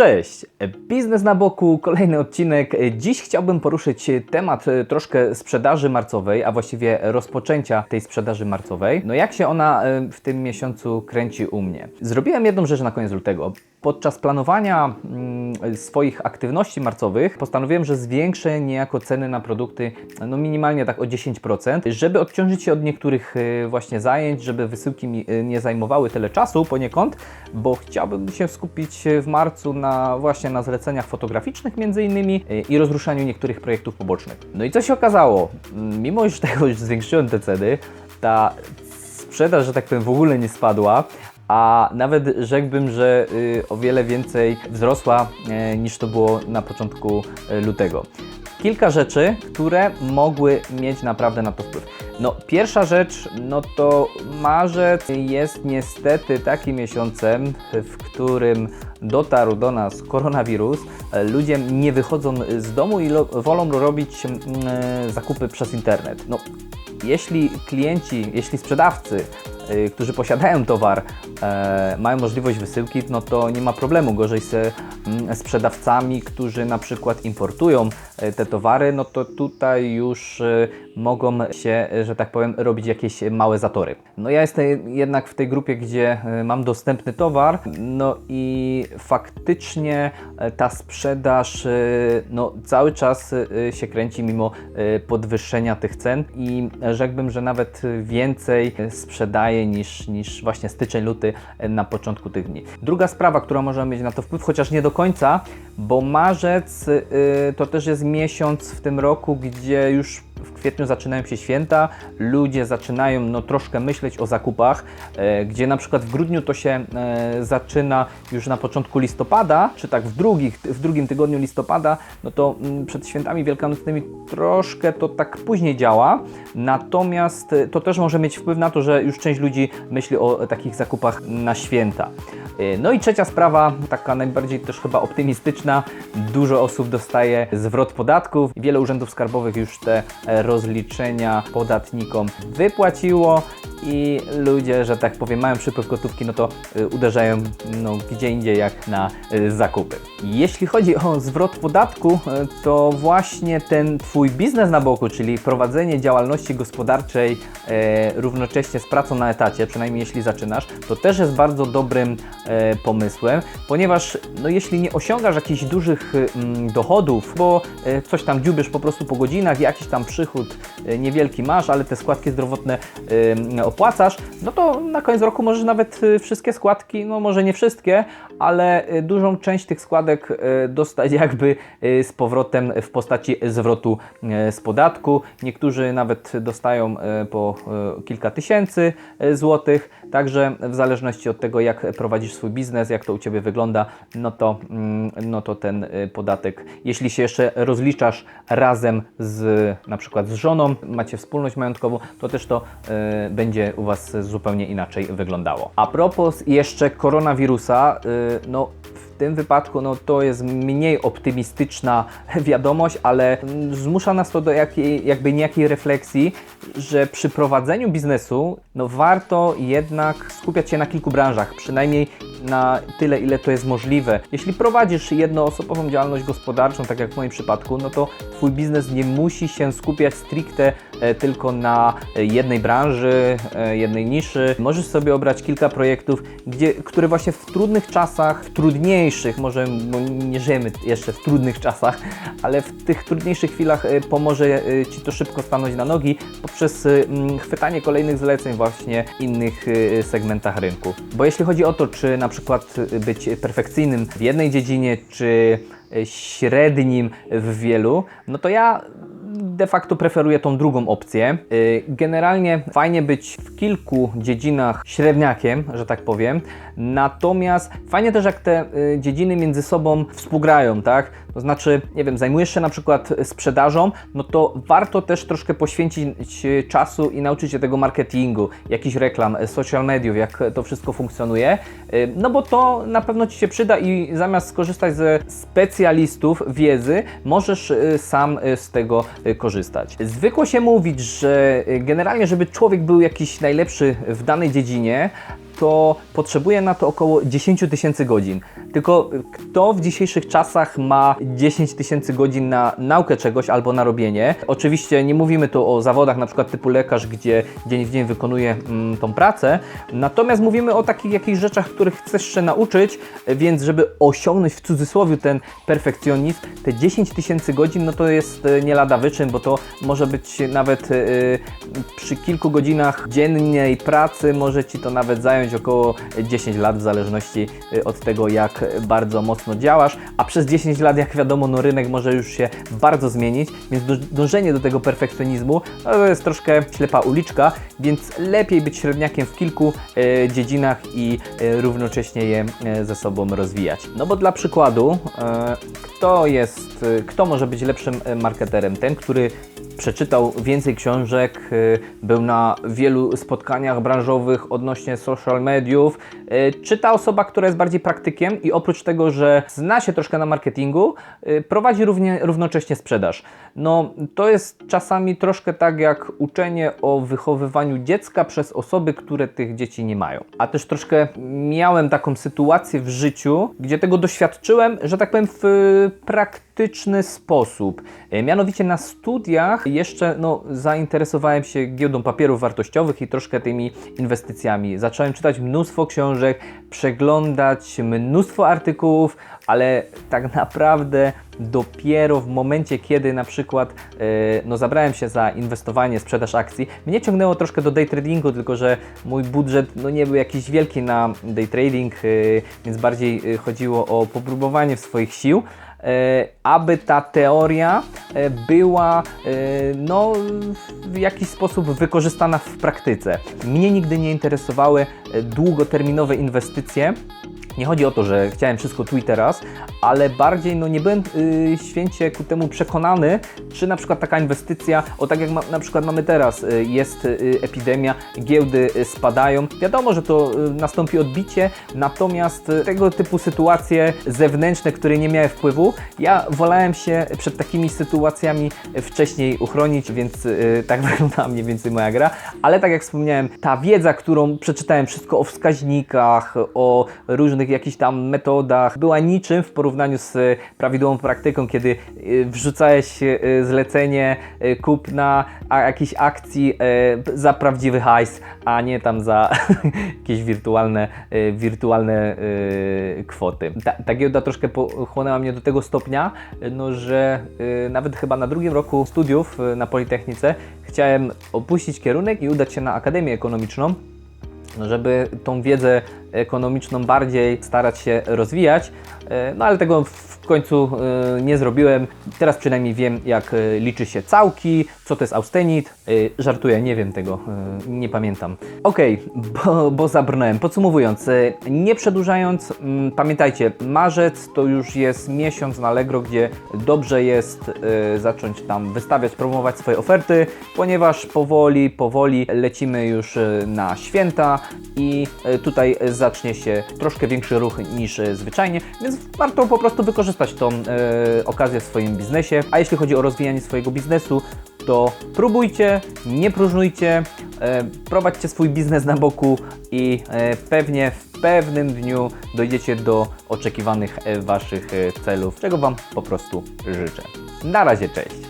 Cześć! Biznes na boku, kolejny odcinek. Dziś chciałbym poruszyć temat e, troszkę sprzedaży marcowej, a właściwie rozpoczęcia tej sprzedaży marcowej. No jak się ona e, w tym miesiącu kręci u mnie? Zrobiłem jedną rzecz na koniec lutego. Podczas planowania mm, swoich aktywności marcowych postanowiłem, że zwiększę niejako ceny na produkty no minimalnie tak o 10%, żeby odciążyć się od niektórych e, właśnie zajęć, żeby wysyłki mi e, nie zajmowały tyle czasu poniekąd, bo chciałbym się skupić w marcu na właśnie na zleceniach fotograficznych między innymi i rozruszaniu niektórych projektów pobocznych. No i co się okazało? Mm, Mimo iż tego już zwiększyłem te ceny, ta sprzedaż, że tak powiem, w ogóle nie spadła, a nawet rzekłbym, że y, o wiele więcej wzrosła e, niż to było na początku e, lutego. Kilka rzeczy, które mogły mieć naprawdę na to wpływ. No, pierwsza rzecz, no to marzec jest niestety takim miesiącem, w którym dotarł do nas koronawirus. Ludzie nie wychodzą z domu i wolą robić mm, zakupy przez internet. No, jeśli klienci, jeśli sprzedawcy, którzy posiadają towar, e, mają możliwość wysyłki, no to nie ma problemu. Gorzej z mm, sprzedawcami, którzy na przykład importują te towary, no to tutaj już e, mogą się, e, że tak powiem, robić jakieś małe zatory. No ja jestem jednak w tej grupie, gdzie e, mam dostępny towar, no i faktycznie e, ta sprzedaż e, no, cały czas e, się kręci mimo e, podwyższenia tych cen i rzekłbym, że nawet więcej sprzedaje niż, niż właśnie styczeń, luty e, na początku tych dni. Druga sprawa, która może mieć na to wpływ, chociaż nie do końca, bo marzec to też jest miesiąc w tym roku, gdzie już w kwietniu zaczynają się święta, ludzie zaczynają no, troszkę myśleć o zakupach, e, gdzie na przykład w grudniu to się e, zaczyna już na początku listopada, czy tak w, drugich, w drugim tygodniu listopada, no to mm, przed świętami wielkanocnymi troszkę to tak później działa, natomiast to też może mieć wpływ na to, że już część ludzi myśli o takich zakupach na święta. E, No i trzecia sprawa, taka najbardziej też chyba optymistyczna. Dużo osób dostaje zwrot podatków. Wiele urzędów skarbowych już te e, rozliczenia podatnikom wypłaciło i ludzie, że tak powiem, mają przypływ gotówki, no to e, uderzają no, gdzie indziej jak na e, zakupy. Jeśli chodzi o zwrot podatku, e, to właśnie ten Twój biznes na boku, czyli prowadzenie działalności gospodarczej równocześnie z pracą na etacie, przynajmniej jeśli zaczynasz, to też jest bardzo dobrym pomysłem, ponieważ no, jeśli nie osiągasz jakichś dużych dochodów, bo coś tam dziubiesz po prostu po godzinach, jakiś tam przychód niewielki masz, ale te składki zdrowotne opłacasz, no to na koniec roku możesz nawet e, wszystkie składki, no może nie wszystkie, ale e, dużą część tych składek e, dostać jakby z powrotem w postaci zwrotu z podatku. Niektórzy nawet dostają po kilka tysięcy złotych, także w zależności od tego jak prowadzisz swój biznes, jak to u Ciebie wygląda, no to, mm, no to ten e, podatek, jeśli się jeszcze rozliczasz razem z na przykład z żoną, macie wspólność majątkową, to też to e, będzie u Was zupełnie inaczej wyglądało. A propos jeszcze koronawirusa, e, no w tym wypadku no, to jest mniej optymistyczna wiadomość, ale mm, zmusza nas to do jakiej, jakby niejakiej refleksji, że przy prowadzeniu biznesu no, warto jednak skupiać się na kilku branżach, przynajmniej na tyle, ile to jest możliwe. Jeśli prowadzisz jednoosobową działalność gospodarczą, tak jak w moim przypadku, no to Twój biznes nie musi się skupiać stricte e, tylko na e, jednej branży, e, jednej niszy. Możesz sobie obrać kilka projektów, gdzie, które właśnie w trudnych czasach, w trudniejszych, może bo nie żyjemy jeszcze w trudnych czasach, ale w tych trudniejszych chwilach pomoże Ci to szybko stanąć na nogi poprzez mm, chwytanie kolejnych zleceń właśnie innych e, segmentach rynku. Bo jeśli chodzi o to, czy na przykład e, być perfekcyjnym w jednej dziedzinie, czy e, średnim w wielu, no to ja de facto preferuję tą drugą opcję. Y, Generalnie fajnie być w kilku dziedzinach średniakiem, że tak powiem. Natomiast fajnie też jak te y, dziedziny między sobą współgrają, tak? To znaczy, nie wiem, zajmujesz się na przykład sprzedażą, no to warto też troszkę poświęcić y, czasu i nauczyć się tego marketingu, jakichś reklam, y, social mediów, jak to wszystko funkcjonuje. Y, No bo to na pewno Ci się przyda i zamiast skorzystać ze specjalistów wiedzy, możesz sam z tego korzystać. Zwykło się mówić, że generalnie, żeby człowiek był jakiś najlepszy w danej dziedzinie, to potrzebuje na to około 10 tysięcy godzin. Tylko kto w dzisiejszych czasach ma 10 tysięcy godzin na naukę czegoś albo na robienie? Oczywiście nie mówimy tu o zawodach na przykład typu lekarz, gdzie dzień w dzień wykonuje mm, tą pracę, natomiast mówimy o takich jakichś rzeczach, których chcesz się nauczyć, więc żeby osiągnąć w cudzysłowie ten perfekcjonizm, te 10 tysięcy godzin, no to jest e, nie lada wyczyn, bo to może być nawet e, przy kilku godzinach dziennej pracy, może Ci to nawet zająć około 10 lat, w zależności e, od tego, jak bardzo mocno działasz, a przez 10 lat, jak wiadomo, no rynek może już się bardzo zmienić, więc dąż- dążenie do tego perfekcjonizmu no to jest troszkę ślepa uliczka, więc lepiej być średniakiem w kilku e, dziedzinach i e, równocześnie je e, ze sobą rozwijać. No bo dla przykładu, e, kto jest, e, kto może być lepszym marketerem? Ten, który przeczytał więcej książek, y, był na wielu spotkaniach branżowych odnośnie social mediów. Y, Czy ta osoba, która jest bardziej praktykiem i oprócz tego, że zna się troszkę na marketingu, y, prowadzi równie, równocześnie sprzedaż. No, to jest czasami troszkę tak jak uczenie o wychowywaniu dziecka przez osoby, które tych dzieci nie mają. A też troszkę miałem taką sytuację w życiu, gdzie tego doświadczyłem, że tak powiem, w y, praktyczny sposób. E, Mianowicie na studiach jeszcze no, zainteresowałem się giełdą papierów wartościowych i troszkę tymi inwestycjami. Zacząłem czytać mnóstwo książek, przeglądać mnóstwo artykułów, ale tak naprawdę dopiero w momencie, kiedy na przykład e, no, zabrałem się za inwestowanie, sprzedaż akcji, mnie ciągnęło troszkę do day tradingu, tylko że mój budżet no, nie był jakiś wielki na day trading, e, więc bardziej e, chodziło o popróbowanie swoich sił aby ta teoria e, była e, no, w jakiś sposób wykorzystana w praktyce. Mnie nigdy nie interesowały e, długoterminowe inwestycje. Nie chodzi o to, że chciałem wszystko tu i teraz, ale bardziej no, nie byłem y, święcie ku temu przekonany, czy na przykład taka inwestycja, o tak jak ma, na przykład mamy teraz, y, jest y, epidemia, giełdy y, spadają. Wiadomo, że to nastąpi odbicie, natomiast tego typu sytuacje zewnętrzne, które nie miały wpływu, ja wolałem się przed takimi sytuacjami wcześniej uchronić, więc tak wygląda mniej więcej moja gra. Ale tak jak wspomniałem, ta wiedza, którą przeczytałem, wszystko o wskaźnikach, o różnych jakichś tam metodach, była niczym w porównaniu z y, prawidłową praktyką, kiedy y, wrzucałeś y, zlecenie kupna jakiejś akcji za prawdziwy hajs, a nie tam za jakieś wirtualne, wirtualne kwoty. Ta, ta giełda troszkę pochłonęła mnie do tego stopnia, no, że nawet chyba na drugim roku studiów na Politechnice chciałem opuścić kierunek i udać się na Akademię Ekonomiczną, żeby tą wiedzę ekonomiczną bardziej starać się rozwijać. E, No ale tego w końcu e, nie zrobiłem. Teraz przynajmniej wiem, jak e, liczy się całki, co to jest austenit. Żartuję, nie wiem tego, nie pamiętam. Okej, bo, bo zabrnąłem. Podsumowując, nie przedłużając, pamiętajcie, marzec to już jest miesiąc na Allegro, gdzie dobrze jest zacząć tam wystawiać, promować swoje oferty, ponieważ powoli, powoli lecimy już na święta i tutaj e, zacznie się troszkę większy ruch niż e, zwyczajnie, więc warto po prostu wykorzystać tą e, okazję w swoim biznesie. A jeśli chodzi o rozwijanie swojego biznesu, to próbujcie, nie próżnujcie, e, prowadźcie swój biznes na boku i e, pewnie w pewnym dniu dojdziecie do oczekiwanych e, Waszych e, celów, czego Wam po prostu życzę. Na razie, cześć!